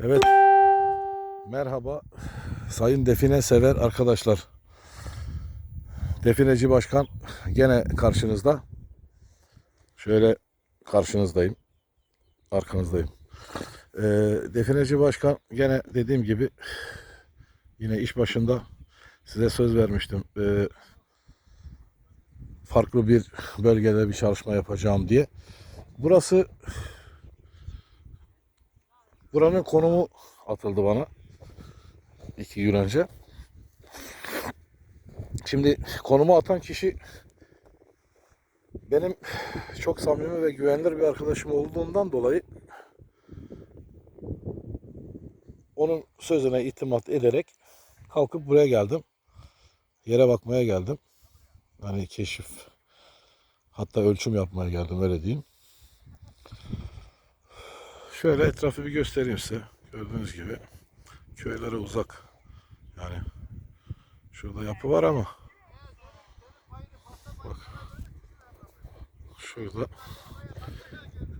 Evet. Merhaba sayın define sever arkadaşlar. Defineci başkan gene karşınızda. Şöyle karşınızdayım. Arkanızdayım. Ee, defineci başkan gene dediğim gibi yine iş başında size söz vermiştim. Ee, farklı bir bölgede bir çalışma yapacağım diye. Burası buranın konumu atıldı bana iki gün önce. Şimdi konumu atan kişi benim çok samimi ve güvenilir bir arkadaşım olduğundan dolayı onun sözüne itimat ederek kalkıp buraya geldim. Yere bakmaya geldim. Hani keşif hatta ölçüm yapmaya geldim öyle diyeyim. Şöyle etrafı bir göstereyim size. Gördüğünüz gibi köylere uzak. Yani şurada yapı var ama bak şurada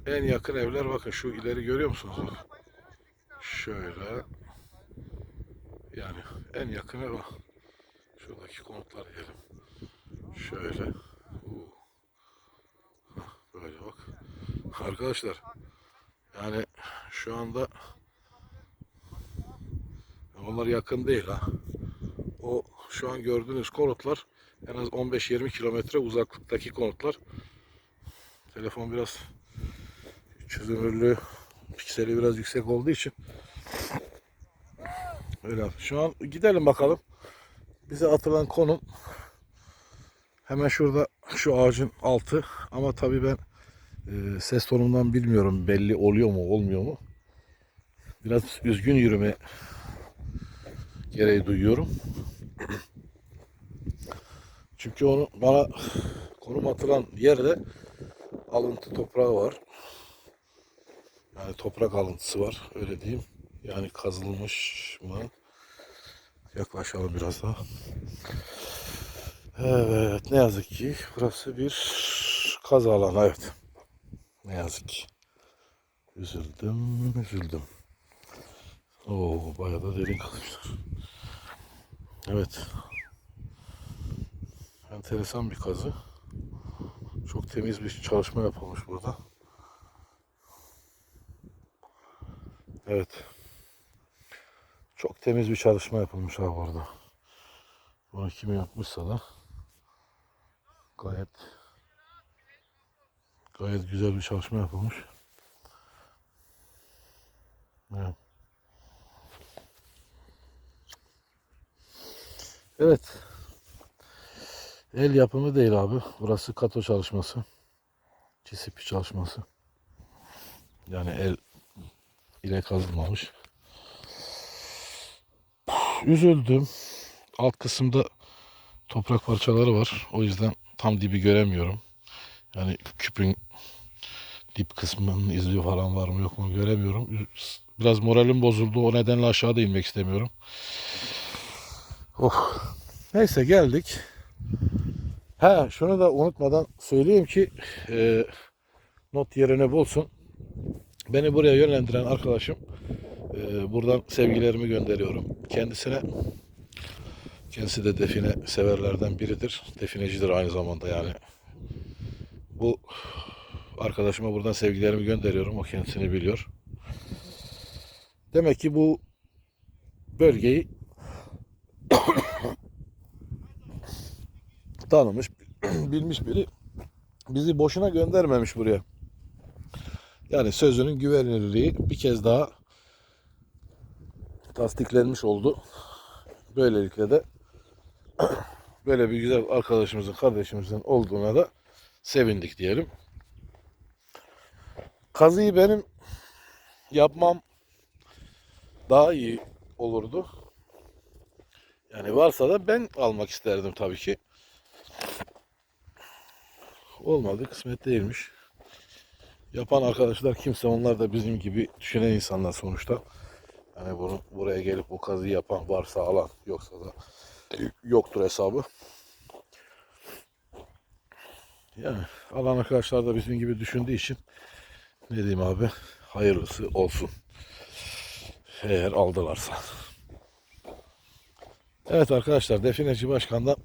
en yakın evler bakın şu ileri görüyor musunuz? Bak. Şöyle yani en yakın ev. Şuradaki konutlar diyelim. Şöyle. Böyle bak. Arkadaşlar yani şu anda onlar yakın değil ha. O şu an gördüğünüz konutlar en az 15-20 kilometre uzaklıktaki konutlar. Telefon biraz çözünürlüğü pikseli biraz yüksek olduğu için öyle. Şu an gidelim bakalım. Bize atılan konum hemen şurada şu ağacın altı ama tabii ben e, ses tonundan bilmiyorum belli oluyor mu olmuyor mu. Biraz üzgün yürüme gereği duyuyorum. Çünkü onu bana konum atılan yerde alıntı toprağı var. Yani toprak alıntısı var öyle diyeyim. Yani kazılmış mı? Yaklaşalım biraz daha. Evet ne yazık ki burası bir kaz alanı evet. Ne yazık ki. Üzüldüm, üzüldüm. Oo, bayağı da derin kazmışlar. Evet. Enteresan bir kazı. Çok temiz bir çalışma yapılmış burada. Evet. Çok temiz bir çalışma yapılmış abi orada. Bunu kim yapmışsa da gayet gayet güzel bir çalışma yapılmış. Evet. El yapımı değil abi. Burası kato çalışması. Çisipi çalışması. Yani el ile kazılmamış. Üzüldüm. Alt kısımda toprak parçaları var. O yüzden tam dibi göremiyorum. Yani küpün dip kısmının izi falan var mı yok mu göremiyorum. Biraz moralim bozuldu. O nedenle aşağıda inmek istemiyorum. Oh. Neyse geldik. Ha şunu da unutmadan söyleyeyim ki e, not yerine bulsun. Beni buraya yönlendiren arkadaşım e, buradan sevgilerimi gönderiyorum. Kendisine kendisi de define severlerden biridir. Definecidir aynı zamanda yani. Bu arkadaşıma buradan sevgilerimi gönderiyorum. O kendisini biliyor. Demek ki bu bölgeyi tanımış, bilmiş biri bizi boşuna göndermemiş buraya. Yani sözünün güvenilirliği bir kez daha tasdiklenmiş oldu. Böylelikle de böyle bir güzel arkadaşımızın, kardeşimizin olduğuna da sevindik diyelim. Kazıyı benim yapmam daha iyi olurdu. Yani varsa da ben almak isterdim tabii ki. Olmadı, kısmet değilmiş. Yapan arkadaşlar kimse onlar da bizim gibi düşünen insanlar sonuçta. Yani bunu buraya gelip bu kazıyı yapan varsa alan yoksa da yoktur hesabı. Yani alan arkadaşlar da bizim gibi düşündüğü için ne diyeyim abi hayırlısı olsun. Eğer aldılarsa. Evet arkadaşlar Defineci Başkan'dan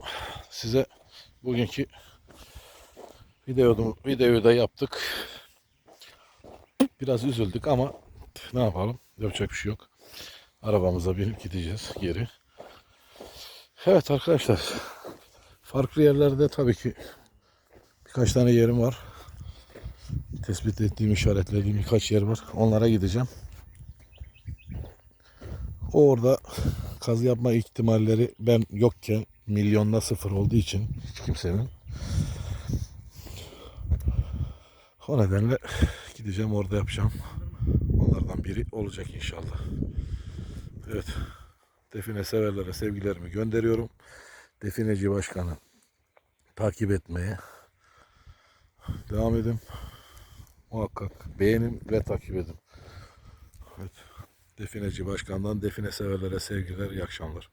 size bugünkü videoyu, videoyu da yaptık. Biraz üzüldük ama ne yapalım? Yapacak bir şey yok. Arabamıza binip gideceğiz geri. Evet arkadaşlar. Farklı yerlerde tabii ki birkaç tane yerim var. Tespit ettiğim, işaretlediğim birkaç yer var. Onlara gideceğim. Orada kazı yapma ihtimalleri ben yokken milyonda sıfır olduğu için hiç kimsenin o nedenle gideceğim orada yapacağım. Onlardan biri olacak inşallah. Evet. Define severlere sevgilerimi gönderiyorum. Defineci Başkanı takip etmeye devam edin. Muhakkak beğenin ve takip edin. Evet. Defineci Başkan'dan define severlere sevgiler, iyi akşamlar.